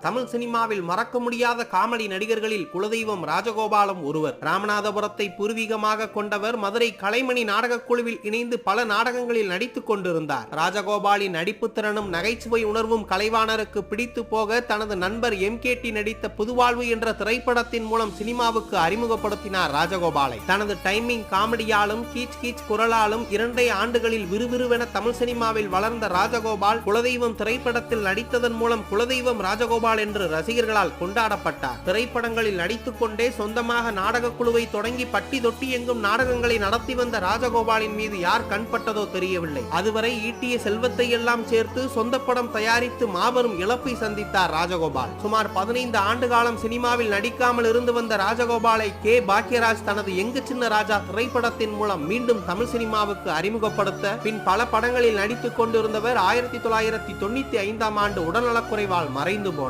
தமிழ் சினிமாவில் மறக்க முடியாத காமெடி நடிகர்களில் குலதெய்வம் ராஜகோபாலும் ஒருவர். ராமநாதபுரத்தை பூர்வீகமாக கொண்டவர் மதுரை கலைமணி நாடகக் குழுவில் இணைந்து பல நாடகங்களில் நடித்துக் கொண்டிருந்தார். ராஜகோபாலின் நடிப்பு திறனும் நகைச்சுவை உணர்வும் கலைவாணருக்கு பிடித்து போக தனது நண்பர் எம். கே. டி. நடித்த புதுவாழ்வு என்ற திரைப்படத்தின் மூலம் சினிமாவுக்கு அறிமுகப்படுத்தினார் ராஜகோபாலை. தனது டைமிங் காமெடியாலும் கீச் கீச் குரலாலும் இரண்டே ஆண்டுகளில் விறுவிறுவென தமிழ் சினிமாவில் வளர்ந்த ராஜகோபால் குலதெய்வம் திரைப்படத்தில் நடித்ததன் மூலம் குலதெய்வம் ராஜகோபால் என்று ரசிகர்களால் கொண்டாடப்பட்டார். திரைப்படங்களில் நடித்துக் கொண்டே சொந்தமாக நாடகக் குழுவை தொடங்கி பட்டி தொட்டி எங்கும் நாடகங்களை நடத்தி வந்த ராஜகோபாலின் மீது யார் கண்பட்டதோ தெரியவில்லை. அதுவரை ஈட்டிய செல்வத்தை எல்லாம் சேர்த்து சொந்த படம் தயாரித்து மாபெரும் இழப்பை சந்தித்தார் ராஜகோபால். சுமார் பதினைந்து ஆண்டு காலம் சினிமாவில் நடிக்காமல் இருந்து வந்த ராஜகோபாலை கே. பாக்யராஜ் தனது எங்கு சின்ன ராஜா திரைப்படத்தின் மூலம் மீண்டும் தமிழ் சினிமாவுக்கு அறிமுகப்படுத்த பின் பல படங்களில் நடித்துக் கொண்டிருந்தவர் ஆயிரத்தி தொள்ளாயிரத்தி தொண்ணூத்தி ஐந்தாம் ஆண்டு உடல்நலக்குறைவால் மறைந்து போனார்.